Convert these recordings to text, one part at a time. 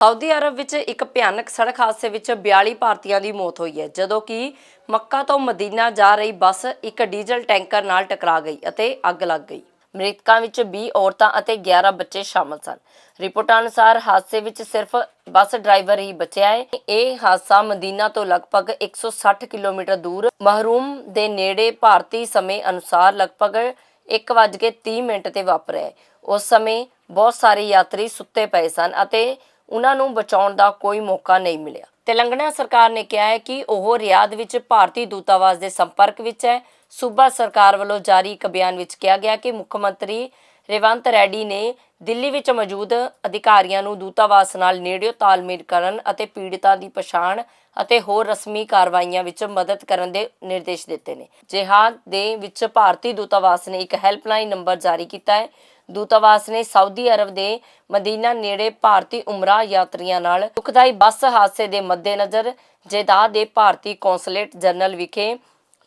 Saudi Arab ਵਿੱਚ ਇੱਕ ਭਿਆਨਕ ਸੜਕ ਹਾਦਸੇ ਵਿੱਚ 42 ਭਾਰਤੀਆਂ ਦੀ ਮੌਤ ਹੋਈ ਹੈ, ਜਦੋਂ ਕਿ ਮੱਕਾ ਤੋਂ ਮਦੀਨਾ ਜਾ ਰਹੀ ਬੱਸ ਇੱਕ ਡੀਜ਼ਲ ਟੈਂਕਰ ਨਾਲ ਟਕਰਾ ਗਈ ਅਤੇ ਅੱਗ ਲੱਗ ਗਈ। ਮ੍ਰਿਤਕਾਂ ਵਿੱਚ 20 ਔਰਤਾਂ ਅਤੇ 11 ਬੱਚੇ ਸ਼ਾਮਲ ਸਨ। ਰਿਪੋਰਟਾਂ ਅਨੁਸਾਰ ਹਾਦਸੇ ਵਿੱਚ ਸਿਰਫ ਬੱਸ ਡਰਾਈਵਰ ਹੀ ਬਚਿਆ ਹੈ। ਇਹ ਹਾਦਸਾ ਮਦੀਨਾ ਤੋਂ ਲਗਭਗ 160 ਕਿਲੋਮੀਟਰ ਦੂਰ ਮਹਰੂਮ ਦੇ ਨੇੜੇ ਭਾਰਤੀ ਸਮੇਂ ਅਨੁਸਾਰ ਲਗਭਗ 1:30 ਮਿੰਟ ਤੇ ਵਾਪਰਿਆ ਉਸ ਸਮੇਂ ਬਹੁਤ ਸਾਰੇ ਯਾਤਰੀ ਸੁੱਤੇ ਪਏ ਸਨ ਅਤੇ ਉਹਨਾਂ ਨੂੰ ਬਚਾਉਣ ਦਾ ਕੋਈ ਮੌਕਾ ਨਹੀਂ ਮਿਲਿਆ। ਤੇਲੰਗਾਨਾ ਸਰਕਾਰ ਨੇ ਕਿਹਾ ਹੈ ਕਿ ਉਹ ਰਿਆਦ ਵਿੱਚ ਭਾਰਤੀ ਦੂਤਾਵਾਸ ਦੇ ਸੰਪਰਕ ਵਿੱਚ ਹੈ। ਸੂਬਾ ਸਰਕਾਰ ਵੱਲੋਂ ਜਾਰੀ ਇੱਕ ਬਿਆਨ ਵਿੱਚ ਕਿਹਾ ਗਿਆ ਕਿ ਮੁੱਖ ਮੰਤਰੀ ਰੇਵੰਤ ਰੈਡੀ ਨੇ ਦਿੱਲੀ ਵਿੱਚ ਮੌਜੂਦ ਅਧਿਕਾਰੀਆਂ ਨੂੰ ਦੂਤਾਵਾਸ ਨਾਲ ਨੇੜਿਓ ਤਾਲਮੇਲ ਕਰਨ ਅਤੇ ਪੀੜਤਾਂ ਦੀ ਪਛਾਣ ਅਤੇ ਹੋਰ ਰਸਮੀ ਕਾਰਵਾਈਆਂ ਵਿੱਚ ਮਦਦ ਕਰਨ ਦੇ ਨਿਰਦੇਸ਼ ਦਿੱਤੇ ਨੇ। ਜਿਹਾਦ ਦੇ ਵਿੱਚ ਭਾਰਤੀ ਦੂਤਾਵਾਸ ਨੇ ਇੱਕ ਹੈਲਪਲਾਈਨ ਨੰਬਰ ਜਾਰੀ ਕੀਤਾ ਹੈ। ਦੂਤਾਵਾਸ ਨੇ ਸਾਊਦੀ ਅਰਬ ਦੇ ਮਦੀਨਾ ਨੇੜੇ ਭਾਰਤੀ ਉਮਰਾ ਯਾਤਰੀਆਂ ਨਾਲ ਦੁਖਦਾਈ ਬੱਸ ਹਾਦਸੇ ਦੇ ਮੱਦੇਨਜ਼ਰ ਜੇਦਾਹ ਦੇ ਭਾਰਤੀ ਕੌਂਸਲੇਟ ਜਨਰਲ ਵਿਖੇ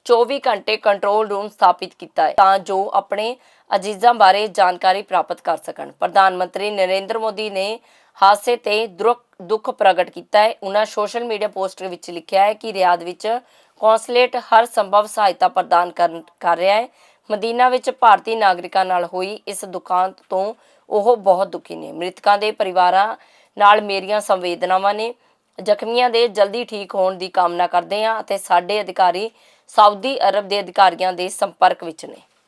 24 ਘੰਟੇ ਕੰਟਰੋਲ ਰੂਮ ਸਥਾਪਿਤ ਕੀਤਾ ਹੈ ਤਾਂ ਜੋ ਆਪਣੇ ਅਜੀਜ਼ਾਂ ਬਾਰੇ ਜਾਣਕਾਰੀ ਪ੍ਰਾਪਤ ਕਰ ਸਕਣ। ਪ੍ਰਧਾਨ ਮੰਤਰੀ ਨਰਿੰਦਰ ਮੋਦੀ ਨੇ ਹਾਦਸੇ ਤੇ ਦੁਰਖ ਦੁੱਖ ਪ੍ਰਗਟ ਕੀਤਾ ਹੈ। ਉਹਨਾਂ ਸੋਸ਼ਲ ਮੀਡੀਆ ਪੋਸਟ ਵਿੱਚ ਲਿਖਿਆ ਹੈ ਕਿ ਰਿਆਦ ਵਿੱਚ ਕੌਂਸਲੇਟ ਹਰ ਸੰਭਵ ਸਹਾਇਤਾ ਪ੍ਰਦਾਨ ਕਰਨ ਕਰ ਰਿਹਾ ਹੈ। ਮਦੀਨਾ ਵਿੱਚ ਭਾਰਤੀ ਨਾਗਰਿਕਾਂ ਨਾਲ ਹੋਈ ਇਸ ਦੁਕਾਨ ਤੋਂ ਉਹ ਬਹੁਤ ਦੁਖੀ ਨੇ। ਮ੍ਰਿਤਕਾਂ ਦੇ ਪਰਿਵਾਰਾਂ ਨਾਲ ਮੇਰੀਆਂ ਸੰਵੇਦਨਾਵਾਂ ਨੇ। ਜ਼ਖਮੀਆਂ ਦੇ ਜਲਦੀ ਠੀਕ ਹੋਣ ਦੀ ਕਾਮਨਾ ਕਰਦੇ ਹਾਂ ਅਤੇ ਸਾਡੇ ਅਧਿਕਾਰੀ ਸਾਊਦੀ ਅਰਬ ਦੇ ਅਧਿਕਾਰੀਆਂ ਦੇ ਸੰਪਰਕ ਵਿੱਚ ਨੇ।